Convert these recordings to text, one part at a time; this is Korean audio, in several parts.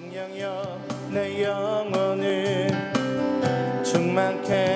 성령여 내 영혼을 충만케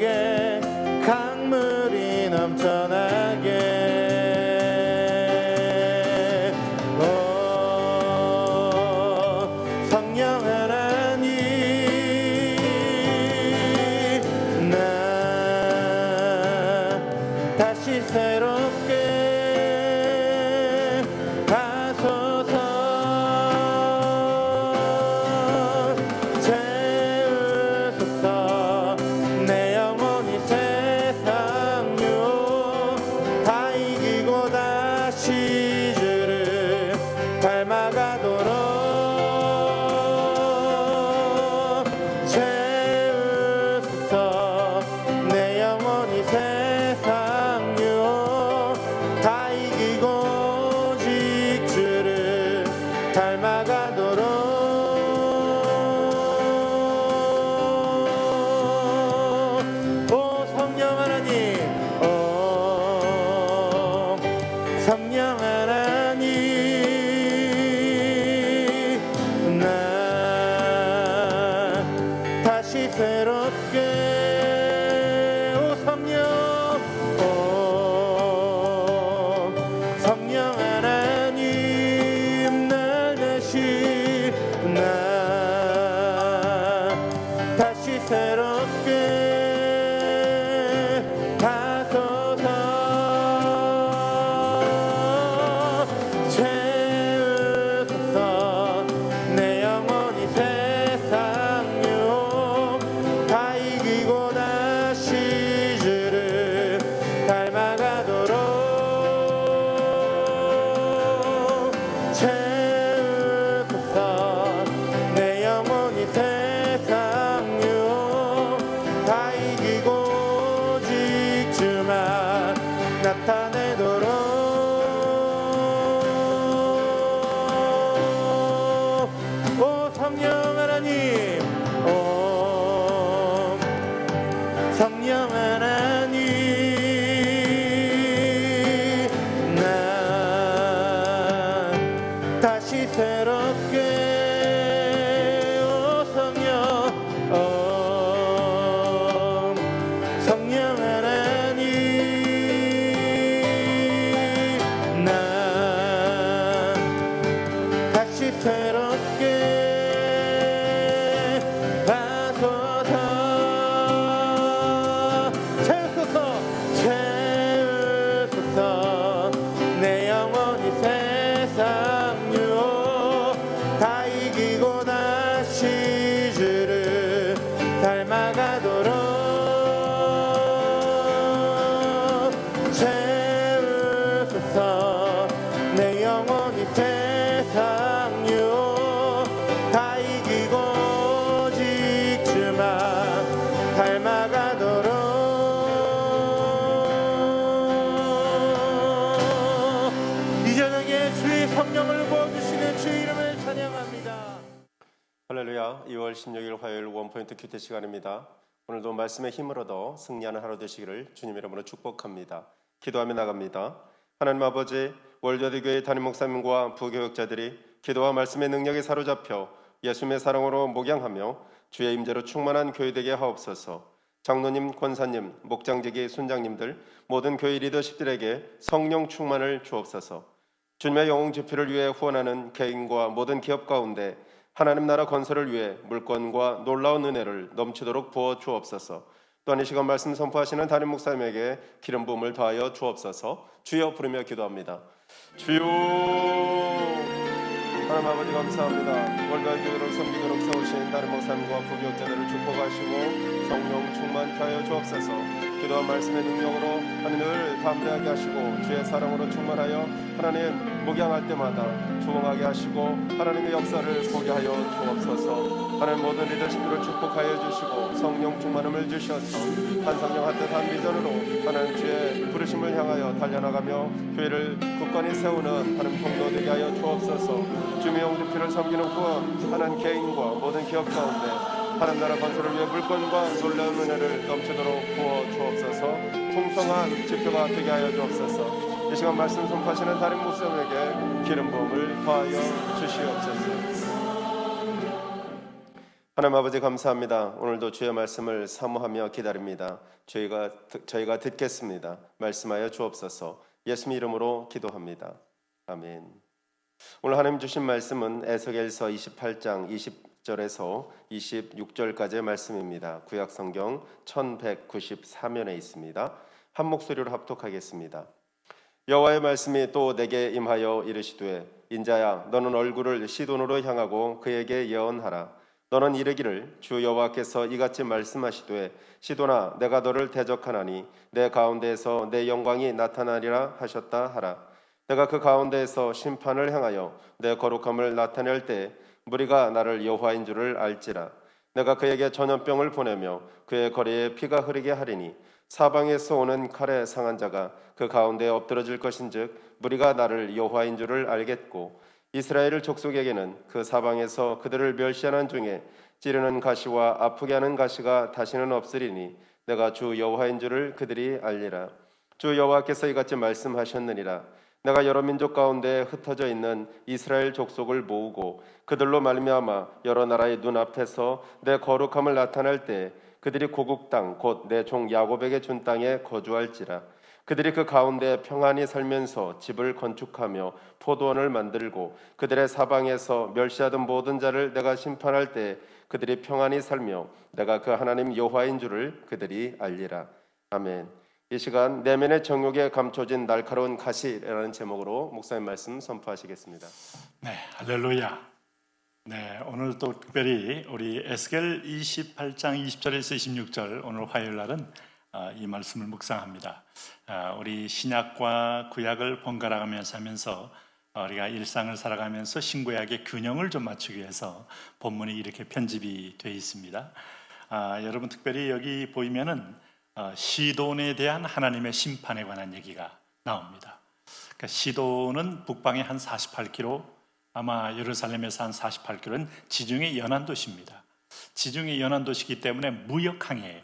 again. 할렐루야 2월 16일 화요일 원포인트 큐티 시간입니다. 오늘도 말씀의 얻어 승리하는 하루 되시기를 주님 이름으로 축복합니다. 기도하며 나갑니다. 하나님 아버지 월드와드 교회 담임 목사님과 부교육자들이 기도와 말씀의 능력에 사로잡혀 예수님의 사랑으로 목양하며 주의 임재로 충만한 교회 되게 하옵소서. 장로님, 권사님, 목장직이 순장님들 모든 교회 리더십들에게 성령 충만을 주옵소서. 주님의 영웅 집회를 위해 후원하는 개인과 모든 기업 가운데 하나님 나라 건설을 위해 물권과 놀라운 은혜를 넘치도록 부어 주옵소서. 또한 이 시간 말씀 선포하시는 담임 목사님에게 기름 부음을 더하여 주옵소서. 주여 부르며 기도합니다. 주여 하나님 아버지 감사합니다. 월간 교회로 섬기도록 세우신 다른 목사님과 부교육자들을 축복하시고 성령 충만케 하여 주옵소서. 기도와 말씀의 능력으로 하나님을 담대하게 하시고 주의 사랑으로 충만하여 하나님 목양할 때마다 조응하게 하시고 하나님의 역사를 보게 하여 주옵소서. 하나님 모든 리더십들을 축복하여 주시고 성령 충만함을 주셔서 한 성령 한 뜻 한 비전으로 하나님 주의 부르심을 향하여 달려나가며 교회를 굳건히 세우는 하나님 통로 되게 하여 주옵소서. 주의 영주표를 섬기는 후원 하나님 개인과 모든 기업 가운데 하나님 나라 건설을 위해 물건과 놀라운 은혜를 넘치도록 부어 주옵소서 풍성한 지표가 되게 하여 주옵소서 이 시간 말씀 선포하시는 다른 목사님에게 기름 부음을 더하여 주시옵소서 하나님 아버지 감사합니다. 오늘도 주의 말씀을 사모하며 기다립니다. 저희가 저희가 듣겠습니다. 말씀하여 주옵소서. 예수님 이름으로 기도합니다. 아멘. 오늘 하나님 주신 말씀은 에스겔서 28장 20 절에서 26절까지의 말씀입니다. 구약 성경 1194면에 있습니다. 한 목소리로 합독하겠습니다. 여호와의 말씀이 또 내게 임하여 이르시되 인자야 너는 얼굴을 시돈으로 향하고 그에게 예언하라 너는 이르기를 주 여호와께서 이같이 말씀하시되 시돈아 내가 너를 대적하나니 내 가운데에서 내 영광이 나타나리라 하셨다 하라 내가 그 가운데에서 심판을 행하여 내 거룩함을 나타낼 때 무리가 나를 여호와인 줄을 알지라. 내가 그에게 전염병을 보내며 그의 거리에 피가 흐르게 하리니 사방에서 오는 칼에 상한 자가 그 가운데 엎드러질 것인즉 무리가 나를 여호와인 줄을 알겠고 이스라엘 족속에게는 그 사방에서 그들을 멸시하는 중에 찌르는 가시와 아프게 하는 가시가 다시는 없으리니 내가 주 여호와인 줄을 그들이 알리라. 주 여호와께서 이같이 말씀하셨느니라 내가 여러 민족 가운데 흩어져 있는 이스라엘 족속을 모으고 그들로 말미암아 여러 나라의 눈앞에서 내 거룩함을 나타낼 때 그들이 고국 땅 곧 내 종 야곱에게 준 땅에 거주할지라 그들이 그 가운데 평안히 살면서 집을 건축하며 포도원을 만들고 그들의 사방에서 멸시하던 모든 자를 내가 심판할 때 그들이 평안히 살며 내가 그 하나님 여호와인 줄을 그들이 알리라 아멘. 이 시간 내면의 정욕에 감춰진 날카로운 가시라는 제목으로 목사님 말씀 선포하시겠습니다. 네, 할렐루야. 네, 오늘 또 특별히 우리 에스겔 28장 20절에서 26절 오늘 화요일 날은 아, 이 말씀을 묵상합니다. 아, 우리 신약과 구약을 번갈아가면서 하면서 어, 우리가 일상을 살아가면서 신구약의 균형을 좀 맞추기 위해서 본문이 이렇게 편집이 되어 있습니다. 아, 여러분 특별히 여기 보이면은 어, 시돈에 대한 하나님의 심판에 관한 얘기가 나옵니다. 그러니까 시돈은 북방에 한 48km, 아마 예루살렘에서 한 48km는 지중해 연안 도시입니다. 지중해 연안 도시이기 때문에 무역 항해예요.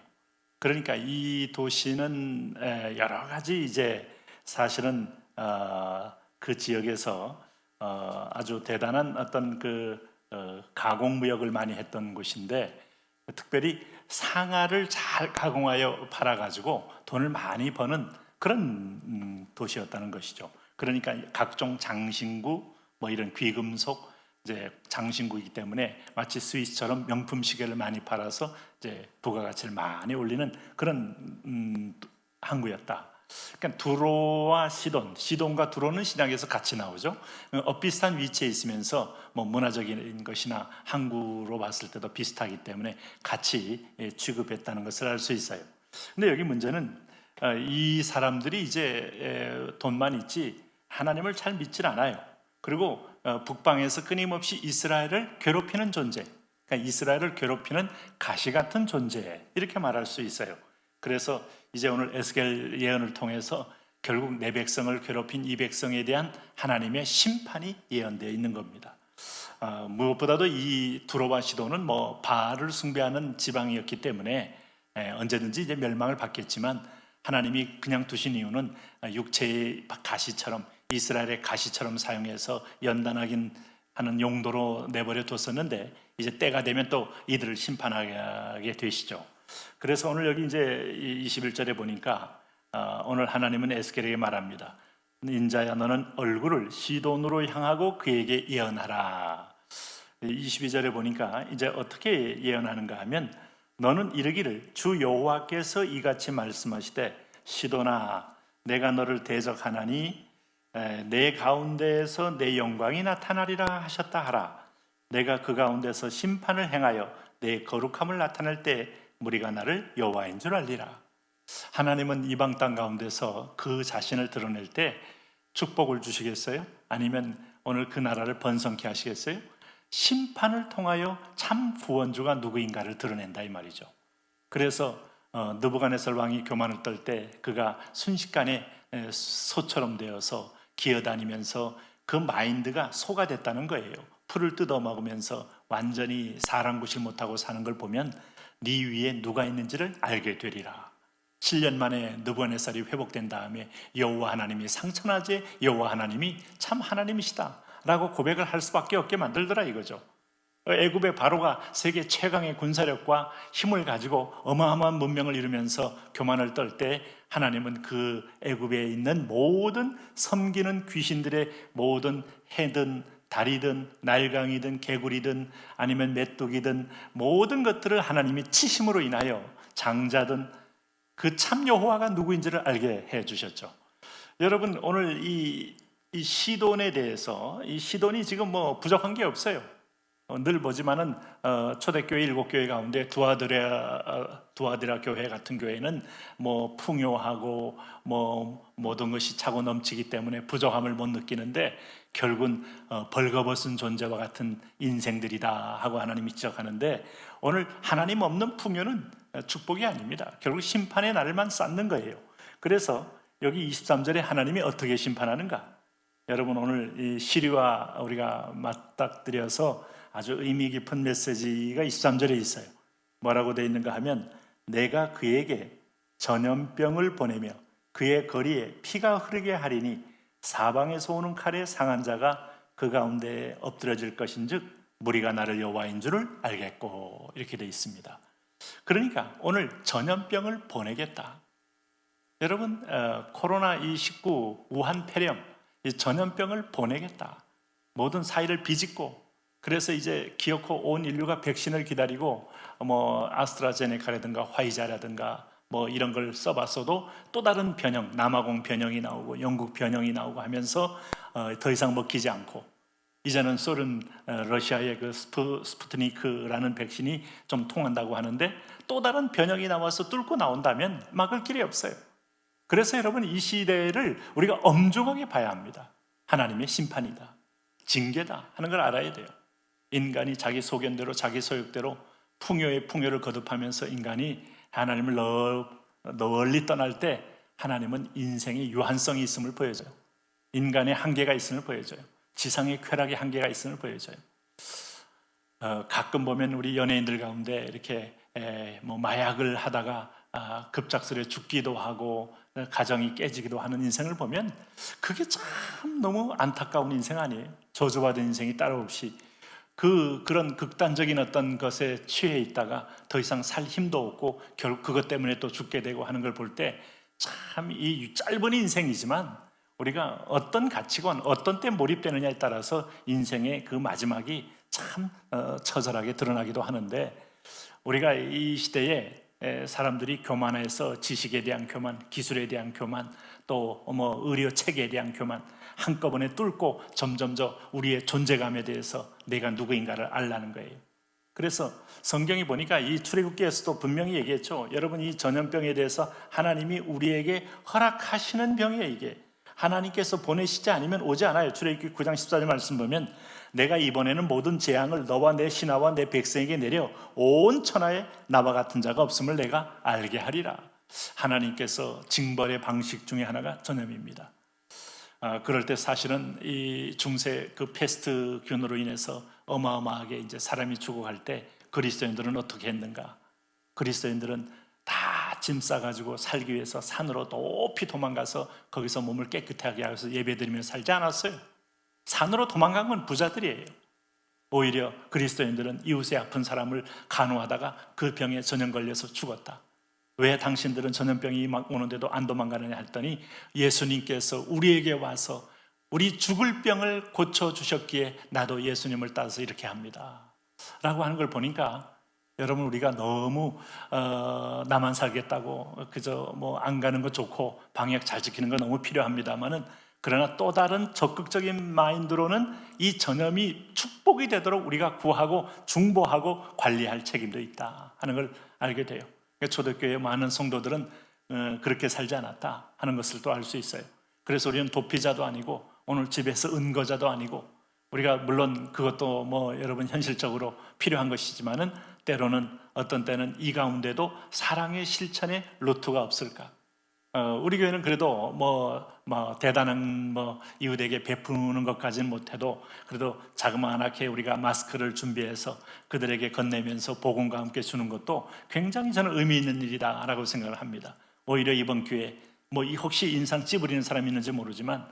그러니까 이 도시는 에, 여러 가지 이제 사실은 어, 그 지역에서 어, 아주 대단한 어떤 그 어, 가공 무역을 많이 했던 곳인데 특별히 상아를 잘 가공하여 팔아가지고 돈을 많이 버는 그런 음, 도시였다는 것이죠. 그러니까 각종 장신구, 뭐 이런 귀금속, 이제 장신구이기 때문에 마치 스위스처럼 명품 시계를 많이 팔아서 이제 부가가치를 많이 올리는 그런 음, 항구였다. 그러니까 두로와 시돈, 시돈과 두로는 신약에서 같이 나오죠. 어, 비슷한 위치에 있으면서 뭐 문화적인 것이나 항구로 봤을 때도 비슷하기 때문에 같이 예, 취급했다는 것을 알 수 있어요. 근데 여기 문제는 어, 이 사람들이 이제 에, 돈만 있지 하나님을 잘 믿질 않아요. 그리고 어, 북방에서 끊임없이 이스라엘을 괴롭히는 존재, 그러니까 이스라엘을 괴롭히는 가시 같은 존재 이렇게 말할 수 있어요. 그래서 이제 오늘 에스겔 예언을 통해서 결국 내 백성을 괴롭힌 이 백성에 대한 하나님의 심판이 예언되어 있는 겁니다. 어, 무엇보다도 이 두로와 시도는 뭐 바알을 숭배하는 지방이었기 때문에 에, 언제든지 이제 멸망을 받겠지만 하나님이 그냥 두신 이유는 육체의 가시처럼 이스라엘의 가시처럼 사용해서 연단하긴 하는 용도로 내버려 뒀었는데 이제 때가 되면 또 이들을 심판하게 되시죠. 그래서 오늘 여기 이제 21절에 보니까 어, 오늘 하나님은 에스겔에게 말합니다. 인자야 너는 얼굴을 시돈으로 향하고 그에게 예언하라. 22절에 보니까 이제 어떻게 예언하는가 하면 너는 이르기를 주 여호와께서 이같이 말씀하시되 시돈아 내가 너를 대적하나니 에, 내 가운데에서 내 영광이 나타나리라 하셨다 하라. 내가 그 가운데서 심판을 행하여 내 거룩함을 나타낼 때 무리가 나를 여호와인 줄 알리라. 하나님은 이방 땅 가운데서 그 자신을 드러낼 때 축복을 주시겠어요? 아니면 오늘 그 나라를 번성케 하시겠어요? 심판을 통하여 참 구원주가 누구인가를 드러낸다 이 말이죠. 그래서 어, 느부갓네살 왕이 교만을 떨 때 그가 순식간에 에, 소처럼 되어서 기어다니면서 그 마인드가 소가 됐다는 거예요. 풀을 뜯어 먹으면서 완전히 사람 구실 못하고 사는 걸 보면 네 위에 누가 있는지를 알게 되리라. 7년 만에 느부갓네살이 회복된 다음에 여호와 하나님이 상천하제 여호와 하나님이 참 하나님이시다라고 고백을 할 수밖에 없게 만들더라 이거죠. 애굽의 바로가 세계 최강의 군사력과 힘을 가지고 어마어마한 문명을 이루면서 교만을 떨 때 하나님은 그 애굽에 있는 모든 섬기는 귀신들의 모든 해든 달이든 날강이든 개구리든 아니면 메뚜기든 모든 것들을 하나님이 치심으로 인하여 장자든 그 참 여호와가 누구인지를 알게 해 주셨죠. 여러분 오늘 이, 이 시돈에 대해서 이 시돈이 지금 뭐 부족한 게 없어요. 어, 늘 보지만은 어, 초대교회 일곱 교회 가운데 두아드라 어, 두아드라 교회 같은 교회는 뭐 풍요하고 뭐 모든 것이 차고 넘치기 때문에 부족함을 못 느끼는데 결국은 어, 벌거벗은 존재와 같은 인생들이다 하고 하나님이 지적하는데 오늘 하나님 없는 풍요는 축복이 아닙니다. 결국 심판의 날만 쌓는 거예요. 그래서 여기 23절에 하나님이 어떻게 심판하는가? 여러분 오늘 이 시리와 우리가 맞닥뜨려서 아주 의미 깊은 메시지가 23절에 있어요. 뭐라고 되어 있는가 하면 내가 그에게 전염병을 보내며 그의 거리에 피가 흐르게 하리니 사방에서 오는 칼에 상한 자가 그 가운데 엎드려질 것인즉 무리가 나를 여호와인 줄을 알겠고 이렇게 되어 있습니다. 그러니까 오늘 전염병을 보내겠다. 여러분 어, 코로나 19 우한 폐렴 이 전염병을 보내겠다. 모든 사이를 비집고 그래서 이제 기어코 온 인류가 백신을 기다리고 뭐 아스트라제네카라든가 화이자라든가 뭐 이런 걸 써봤어도 또 다른 변형, 남아공 변형이 나오고 영국 변형이 나오고 하면서 어, 더 이상 먹히지 않고 이제는 소련, 어, 러시아의 그 스푸, 스푸트니크라는 백신이 좀 통한다고 하는데 또 다른 변형이 나와서 뚫고 나온다면 막을 길이 없어요. 그래서 여러분 이 시대를 우리가 엄중하게 봐야 합니다. 하나님의 심판이다. 징계다 하는 걸 알아야 돼요. 인간이 자기 소견대로 자기 소욕대로 풍요의 풍요를 거듭하면서 인간이 하나님을 널리 떠날 때 하나님은 인생의 유한성이 있음을 보여줘요. 인간의 한계가 있음을 보여줘요. 지상의 쾌락의 한계가 있음을 보여줘요. 어, 가끔 보면 우리 연예인들 가운데 이렇게 에, 뭐 마약을 하다가 아, 급작스레 죽기도 하고 가정이 깨지기도 하는 인생을 보면 그게 참 너무 안타까운 인생 아니에요. 저주받은 인생이 따로 없이 그 그런 극단적인 어떤 것에 취해 있다가 더 이상 살 힘도 없고 결국 그것 때문에 또 죽게 되고 하는 걸 볼 때 참 이 짧은 인생이지만 우리가 어떤 가치관, 어떤 때 몰입되느냐에 따라서 인생의 그 마지막이 참 어, 처절하게 드러나기도 하는데 우리가 이 시대에 사람들이 교만해서 지식에 대한 교만, 기술에 대한 교만, 또 뭐 의료 체계에 대한 교만 한꺼번에 뚫고 점점 저 우리의 존재감에 대해서 내가 누구인가를 알라는 거예요. 그래서 성경이 보니까 이 출애굽기에서도 분명히 얘기했죠. 여러분 이 전염병에 대해서 하나님이 우리에게 허락하시는 병이에요, 이게. 하나님께서 보내시지 않으면 오지 않아요. 출애굽기 9장 14절 말씀 보면 내가 이번에는 모든 재앙을 너와 내 신하와 내 백성에게 내려 온 천하에 나와 같은 자가 없음을 내가 알게 하리라. 하나님께서 징벌의 방식 중에 하나가 전염입니다. 아, 그럴 때 사실은 이 중세 그 패스트균으로 인해서 어마어마하게 이제 사람이 죽어갈 때 그리스도인들은 어떻게 했는가? 그리스도인들은 다 짐 싸가지고 살기 위해서 산으로 높이 도망가서 거기서 몸을 깨끗하게 하면서 예배드리며 살지 않았어요. 산으로 도망간 건 부자들이에요. 오히려 그리스도인들은 이웃의 아픈 사람을 간호하다가 그 병에 전염 걸려서 죽었다. 왜 당신들은 전염병이 막 오는데도 안 도망가느냐 했더니 예수님께서 우리에게 와서 우리 죽을 병을 고쳐 주셨기에 나도 예수님을 따라서 이렇게 합니다. 라고 하는 걸 보니까 여러분 우리가 너무 어, 나만 살겠다고 그저 뭐 안 가는 거 좋고 방역 잘 지키는 거 너무 필요합니다만은 그러나 또 다른 적극적인 마인드로는 이 전염이 축복이 되도록 우리가 구하고 중보하고 관리할 책임도 있다 하는 걸 알게 돼요. 그러니까 초대교회 많은 성도들은 어, 그렇게 살지 않았다 하는 것을 또 알 수 있어요. 그래서 우리는 도피자도 아니고 오늘 집에서 은거자도 아니고 우리가 물론 그것도 뭐 여러분 현실적으로 필요한 것이지만은 때로는 어떤 때는 이 가운데도 사랑의 실천의 루트가 없을까? 어, 우리 교회는 그래도 뭐, 뭐 대단한 뭐 이웃에게 베푸는 것까지는 못해도 그래도 자그마하게 우리가 마스크를 준비해서 그들에게 건네면서 복음과 함께 주는 것도 굉장히 저는 의미 있는 일이다라고 생각을 합니다. 오히려 이번 기회에 뭐이 혹시 인상 찌푸리는 사람이 있는지 모르지만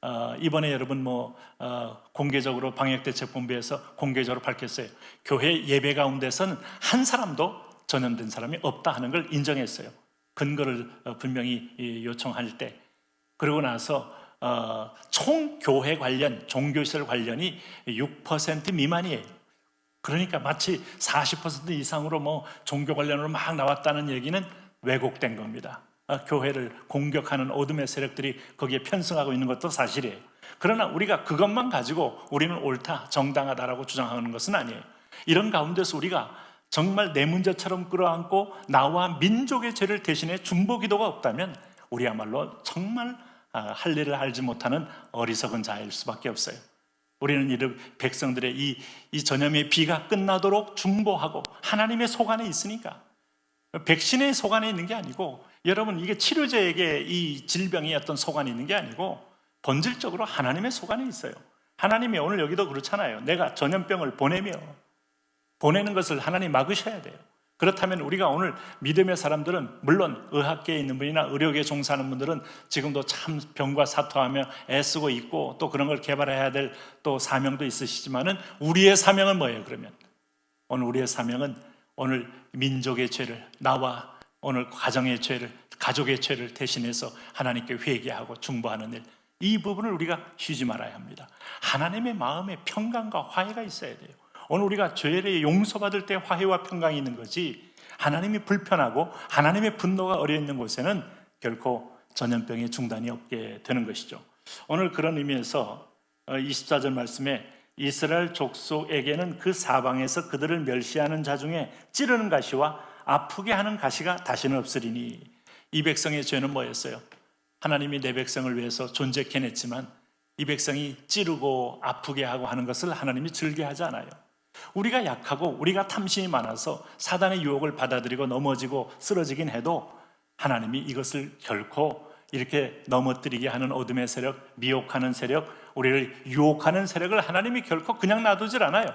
어, 이번에 여러분 뭐 어, 공개적으로 방역대책본부에서 공개적으로 밝혔어요. 교회 예배 가운데서는 한 사람도 전염된 사람이 없다 하는 걸 인정했어요. 근거를 어, 분명히 이, 요청할 때 그러고 나서 어, 총 교회 관련 종교시설 관련이 6% 미만이에요. 그러니까 마치 40% 이상으로 뭐 종교 관련으로 막 나왔다는 얘기는 왜곡된 겁니다. 아, 교회를 공격하는 어둠의 세력들이 거기에 편승하고 있는 것도 사실이에요. 그러나 우리가 그것만 가지고 우리는 옳다, 정당하다라고 주장하는 것은 아니에요. 이런 가운데서 우리가 정말 내 문제처럼 끌어안고 나와 민족의 죄를 대신해 중보 기도가 없다면 우리야말로 정말 아, 할 일을 알지 못하는 어리석은 자일 수밖에 없어요. 우리는 이를 백성들의 이, 이 전염의 비가 끝나도록 중보하고 하나님의 속 안에 있으니까 백신의 속 안에 있는 게 아니고 여러분 이게 치료제에게 이 질병이 어떤 속 안에 있는 게 아니고 본질적으로 하나님의 속 안에 있어요. 하나님이 오늘 여기도 그렇잖아요. 내가 전염병을 보내며 보내는 것을 하나님 막으셔야 돼요. 그렇다면 우리가 오늘 믿음의 사람들은 물론 의학계에 있는 분이나 의료계에 종사하는 분들은 지금도 참 병과 사투하며 애쓰고 있고 또 그런 걸 개발해야 될 또 사명도 있으시지만은 우리의 사명은 뭐예요? 그러면 오늘 우리의 사명은 오늘 민족의 죄를 나와 오늘 가정의 죄를 가족의 죄를 대신해서 하나님께 회개하고 중보하는 일. 이 부분을 우리가 쉬지 말아야 합니다. 하나님의 마음에 평강과 화해가 있어야 돼요. 오늘 우리가 죄를 용서받을 때 화해와 평강이 있는 거지 하나님이 불편하고 하나님의 분노가 어려 있는 곳에는 결코 전염병의 중단이 없게 되는 것이죠. 오늘 그런 의미에서 24절 말씀에 이스라엘 족속에게는 그 사방에서 그들을 멸시하는 자 중에 찌르는 가시와 아프게 하는 가시가 다시는 없으리니 이 백성의 죄는 뭐였어요? 하나님이 내 백성을 위해서 존재케 냈지만 이 백성이 찌르고 아프게 하고 하는 것을 하나님이 즐겨 하지 않아요. 우리가 약하고 우리가 탐심이 많아서 사단의 유혹을 받아들이고 넘어지고 쓰러지긴 해도 하나님이 이것을 결코 이렇게 넘어뜨리게 하는 어둠의 세력, 미혹하는 세력, 우리를 유혹하는 세력을 하나님이 결코 그냥 놔두질 않아요.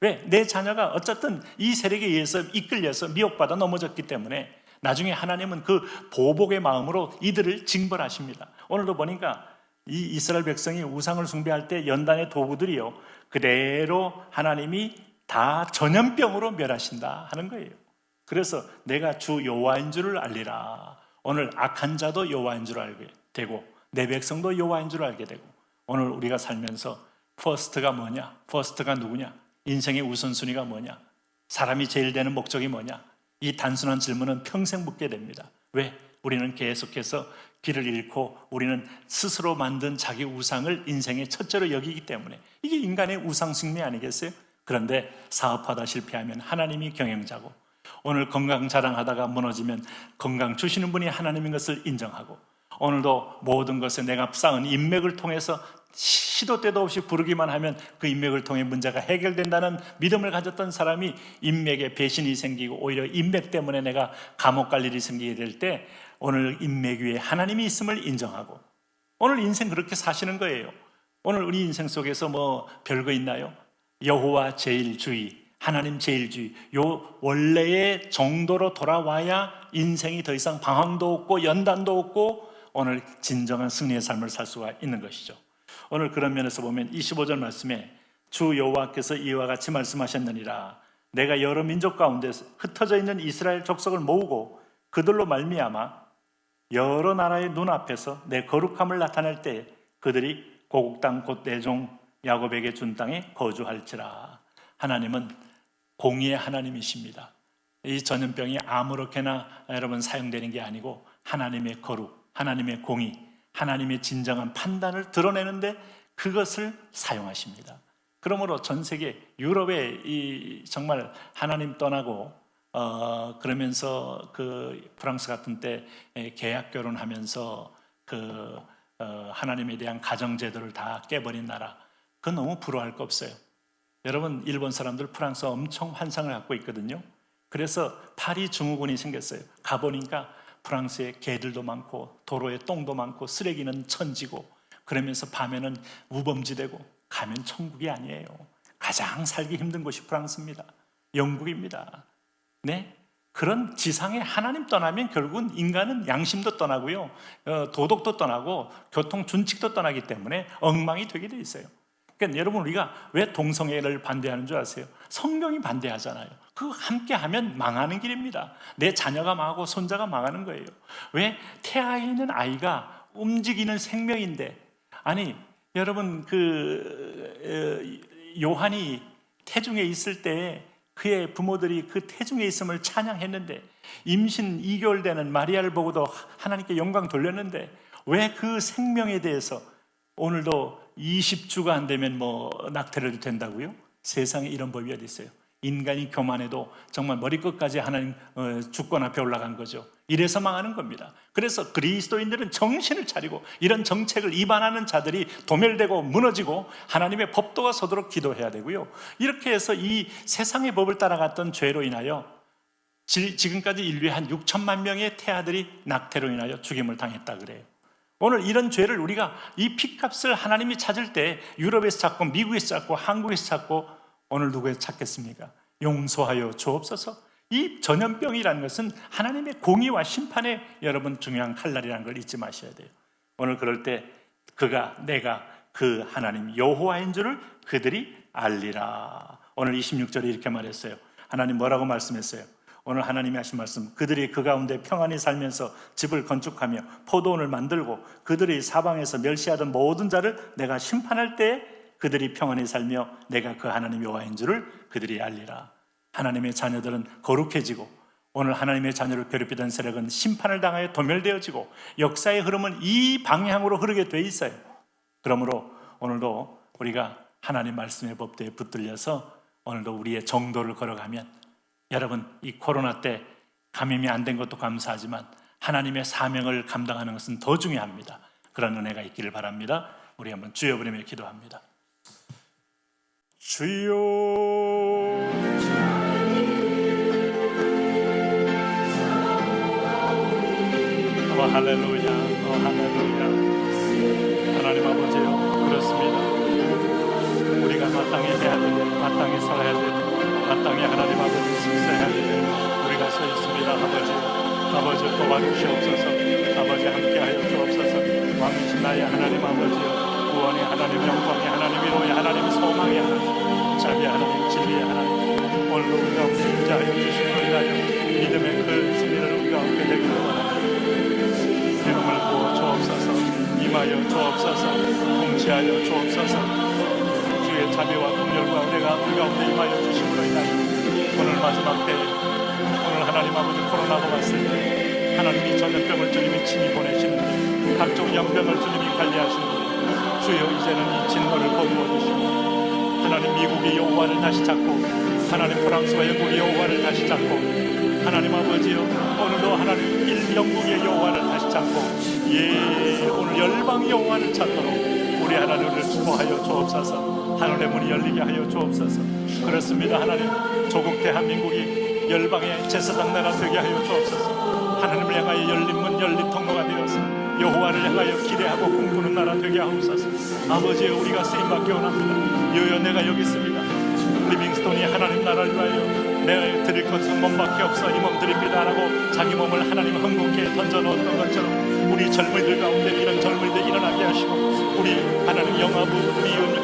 왜? 내 자녀가 어쨌든 이 세력에 의해서 이끌려서 미혹받아 넘어졌기 때문에 나중에 하나님은 그 보복의 마음으로 이들을 징벌하십니다. 오늘도 보니까 이 이스라엘 백성이 우상을 숭배할 때 연단의 도구들이요. 그대로 하나님이 다 전염병으로 멸하신다 하는 거예요. 그래서 내가 주 여호와인 줄을 알리라. 오늘 악한 자도 여호와인 줄 알게 되고 내 백성도 여호와인 줄 알게 되고 오늘 우리가 살면서 퍼스트가 뭐냐? 퍼스트가 누구냐? 인생의 우선순위가 뭐냐? 사람이 제일 되는 목적이 뭐냐? 이 단순한 질문은 평생 묻게 됩니다. 왜? 우리는 계속해서 길을 잃고 우리는 스스로 만든 자기 우상을 인생의 첫째로 여기기 때문에 이게 인간의 우상 승리 아니겠어요? 그런데 사업하다 실패하면 하나님이 경영자고 오늘 건강 자랑하다가 무너지면 건강 주시는 분이 하나님인 것을 인정하고 오늘도 모든 것에 내가 쌓은 인맥을 통해서 시도 때도 없이 부르기만 하면 그 인맥을 통해 문제가 해결된다는 믿음을 가졌던 사람이 인맥에 배신이 생기고 오히려 인맥 때문에 내가 감옥 갈 일이 생기게 될 때 오늘 인맥 위에 하나님이 있음을 인정하고 오늘 인생 그렇게 사시는 거예요. 오늘 우리 인생 속에서 뭐 별거 있나요? 여호와 제일주의, 하나님 제일주의, 요 원래의 정도로 돌아와야 인생이 더 이상 방황도 없고 연단도 없고 오늘 진정한 승리의 삶을 살 수가 있는 것이죠. 오늘 그런 면에서 보면 25절 말씀에 주 여호와께서 이와 같이 말씀하셨느니라 내가 여러 민족 가운데 흩어져 있는 이스라엘 족속을 모으고 그들로 말미암아 여러 나라의 눈앞에서 내 거룩함을 나타낼 때 그들이 고국 땅 곧 내종 야곱에게 준 땅에 거주할지라 하나님은 공의의 하나님이십니다. 이 전염병이 아무렇게나 여러분 사용되는 게 아니고 하나님의 거룩, 하나님의 공의, 하나님의 진정한 판단을 드러내는데 그것을 사용하십니다. 그러므로 전 세계 유럽에 이 정말 하나님 떠나고 어 그러면서 그 프랑스 같은 때 계약 결혼하면서 그 어, 하나님에 대한 가정 제도를 다 깨버린 나라. 그건 너무 부러워할 거 없어요. 여러분 일본 사람들 프랑스 엄청 환상을 갖고 있거든요. 그래서 파리 증후군이 생겼어요. 가보니까 프랑스에 개들도 많고 도로에 똥도 많고 쓰레기는 천지고 그러면서 밤에는 우범지대고 가면 천국이 아니에요. 가장 살기 힘든 곳이 프랑스입니다. 영국입니다. 네? 그런 지상에 하나님 떠나면 결국은 인간은 양심도 떠나고요. 어, 도덕도 떠나고 교통 준칙도 떠나기 때문에 엉망이 되게 돼 있어요. 그러니까 여러분 우리가 왜 동성애를 반대하는 줄 아세요? 성경이 반대하잖아요. 그거 함께 하면 망하는 길입니다. 내 자녀가 망하고 손자가 망하는 거예요. 왜 태아에 있는 아이가 움직이는 생명인데 아니 여러분 그 어, 요한이 태중에 있을 때 그의 부모들이 그 태중에 있음을 찬양했는데 임신 2개월 되는 마리아를 보고도 하나님께 영광 돌렸는데 왜 그 생명에 대해서 오늘도 20주가 안 되면 뭐 낙태를 된다고요? 세상에 이런 법이 어디 있어요? 인간이 교만해도 정말 머리끝까지 하나님 어, 주권 앞에 올라간 거죠. 이래서 망하는 겁니다. 그래서 그리스도인들은 정신을 차리고 이런 정책을 위반하는 자들이 도멸되고 무너지고 하나님의 법도가 서도록 기도해야 되고요. 이렇게 해서 이 세상의 법을 따라갔던 죄로 인하여 지- 지금까지 인류의 한 6천만 명의 태아들이 낙태로 인하여 죽임을 당했다 그래요. 오늘 이런 죄를 우리가 이 피값을 하나님이 찾을 때 유럽에서 찾고 미국에서 찾고 한국에서 찾고 오늘 누구에서 찾겠습니까? 용서하여 주옵소서. 이 전염병이라는 것은 하나님의 공의와 심판의 여러분 중요한 칼날이라는 걸 잊지 마셔야 돼요. 오늘 그럴 때 그가 내가 그 하나님 여호와인 줄을 그들이 알리라. 오늘 26절에 이렇게 말했어요. 하나님 뭐라고 말씀했어요? 오늘 하나님이 하신 말씀 그들이 그 가운데 평안히 살면서 집을 건축하며 포도원을 만들고 그들이 사방에서 멸시하던 모든 자를 내가 심판할 때 그들이 평안히 살며 내가 그 하나님 여호와인 줄을 그들이 알리라. 하나님의 자녀들은 거룩해지고 오늘 하나님의 자녀를 괴롭히던 세력은 심판을 당하여 도멸되어지고 역사의 흐름은 이 방향으로 흐르게 돼 있어요. 그러므로 오늘도 우리가 하나님 말씀의 법대에 붙들려서 오늘도 우리의 정도를 걸어가면 여러분 이 코로나 때 감염이 안 된 것도 감사하지만 하나님의 사명을 감당하는 것은 더 중요합니다. 그런 은혜가 있기를 바랍니다. 우리 한번 주여 부르며 기도합니다. 주여 어 할렐루야 어 할렐루야 하나님 아버지요 그렇습니다 우리가 마땅히 해야 될 일, 마땅히 살아야 될 일, 마땅히 하나님 아버지 일, 우리가 서 있습니다. 아버지 아버지 도와주시옵소서. 아버지 함께하여 주옵소서. 왕이신 나의 하나님 아버지요 구원의 하나님 영광의 하나님 위로의 하나님 소망의 하나님 자비의 하나님 진리의 하나님 오늘도 우리가 인자하여 주신 우리가요 믿음의 큰 승리를 우리가 얻게 되기를 원합니다. 기름을 부어 주옵소서. 임하여 주옵소서. 통치하여 주옵소서 자비와 긍휼과 은혜가 우리 가운데 임하여 주심으로 인하여 오늘 마지막 때에 오늘 하나님 아버지 코로나가 왔을 때 하나님이 전염병을 주님이 친히 보내시는데 각종 연병을 주님이 관리하시는데 주여 이제는 이 진노를 거두어 주시고 하나님 미국의 여호와를 다시 잡고 하나님 프랑스와 영국의 여호와를 다시 잡고 하나님 아버지요 오늘도 하나님 일 영국의 여호와를 다시 잡고 예 오늘 열방 여호와를 찾도록 우리 하나님을 축복하여 주옵소서 하늘의 문이 열리게 하여 주옵소서. 그렇습니다 하나님. 조국 대한민국이 열방의 제사장 나라 되게 하여 주옵소서. 하나님을 향하여 열린 문 열린 통로가 되어서 여호와를 향하여 기대하고 꿈꾸는 나라 되게 하옵소서. 아버지여 우리가 쓰임받기 원합니다. 여여 내가 여기 있습니다. 리빙스톤이 하나님 나라를 위하여 내가 드릴 것은 몸밖에 없어 이 몸 드립니다라고 자기 몸을 하나님 흥국에 던져놓았던 것처럼 우리 젊은이들 가운데 이런 젊은이들 일어나게 하시고 우리 하나님 영화부 초등부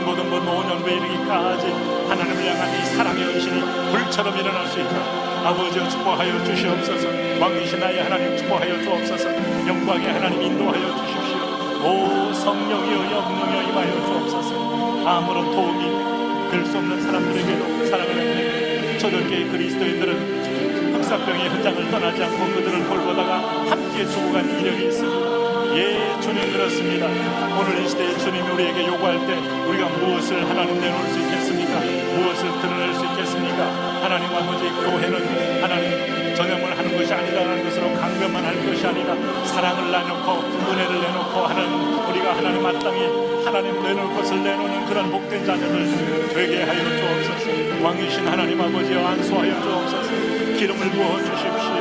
중고등부 노년부 이르기까지 하나님을 향한 이 사랑의 의신이 불처럼 일어날 수 있도록 아버지여 축복하여 주시옵소서. 왕이신 나의 하나님 축복하여 주옵소서. 영광의 하나님 인도하여 주십시오. 오 성령이여 영령이여 임하여 주옵소서. 아무런 도움이 될 수 없는 사람들에게도 사랑을 나타내 초대교회 그리스도인들은 흑사병의 현장을 떠나지 않고 그들을 돌보다가 함께 죽어간 이력이 있습니다. 예 주님 그렇습니다. 오늘 이 시대에 주님이 우리에게 요구할 때 우리가 무엇을 하나님 내놓을 수 있겠습니까? 무엇을 드러낼 수 있겠습니까? 하나님 아버지 교회는 하나님 전염을 하는 것이 아니라는 것으로 강변만 할 것이 아니라 사랑을 나누고 은혜를 내놓고 하는 우리가 하나님 마땅히 하나님 내놓을 것을 내놓는 그런 복된 자녀들 되게 하여 주옵소서. 왕이신 하나님 아버지여 안수하여 주옵소서. 기름을 부어 주십시오.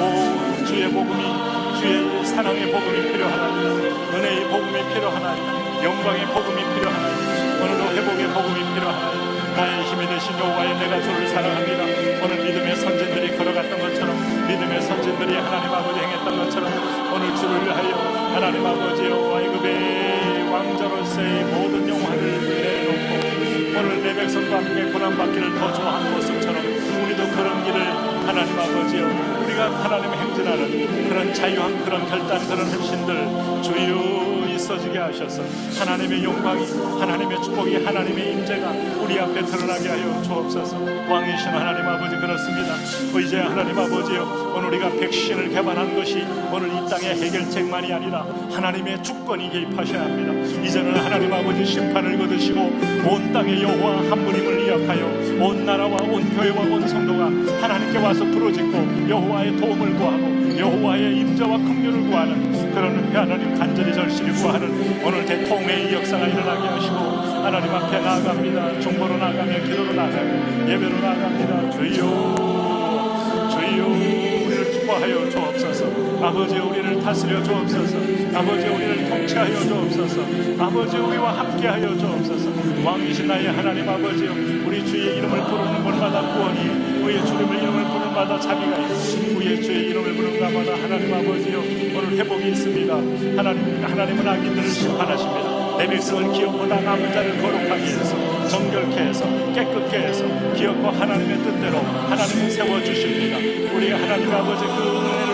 오 주의 복음이 주의 사랑의 복음이 필요하나이다. 은혜의 복음이 필요하나이다 영광의 복음이 필요하나이다. 오늘도 회복의 복음이 필요하나이다. 나의 힘이 되신 여호와의 내가 주를 사랑합니다. 오늘 믿음의 선진들이 걸어갔던 것처럼 믿음의 선진들이 하나님 아버지 행했던 것처럼 오늘 주를 위하여 하나님 아버지 여호와 애굽의 왕자로서의 모든 영화를 내놓고 오늘 내 백성과 함께 고난받기를 더 좋아하는 모습처럼 우리도 그런 길을 하나님 아버지여 우리가 하나님 행진하는 그런 자유한 그런 결단 그런 핵심들 주여 있어지게 하셔서 하나님의 영광이 하나님의 축복이 하나님의 임재가 우리 앞에 드러나게 하여 주옵소서. 왕이신 하나님 아버지 그렇습니다. 이제 하나님 아버지여 오늘 우리가 백신을 개발한 것이 오늘 이 땅의 해결책만이 아니라 하나님의 주권이 개입하셔야 합니다. 이제는 하나님 아버지 심판을 거두시고 온 땅의 여호와 한 분임을 이약하여 온 나라와 온 교회와 온 성도가 하나님께 와서 부르짖고 여호와의 도움을 구하고 여호와의 임재와 긍휼을 구하는 그런 하나님 간절히 절실히 구하는 오늘 대통의 이 역사가 일어나게 하시고 하나님 앞에 나아갑니다. 중보로 나아가며 기도로 나아가며 예배로 나아갑니다. 주여 기뻐하여 주옵소서. 아버지 우리를 다스려 주옵소서. 아버지 우리를 통치하여 주옵소서. 아버지 우리와 함께하여 주옵소서. 왕이신 나의 하나님 아버지여 우리 주의 이름을 부르는 곳마다 구원이 우리의 주님의 이름을 부르는 마다 자비가 있고 우리의 주의 이름을 부르는 곳마다 하나님 아버지여 오늘 회복이 있습니다. 하나님 하나님은 악인들을 심판하십니다. 내 백성을 기업고 나가는 자를 거룩하게 해서 정결케 해서 깨끗게 해서 기업고 하나님의 뜻대로 하나님을 세워주십니다. 우리 하나님 아버지 그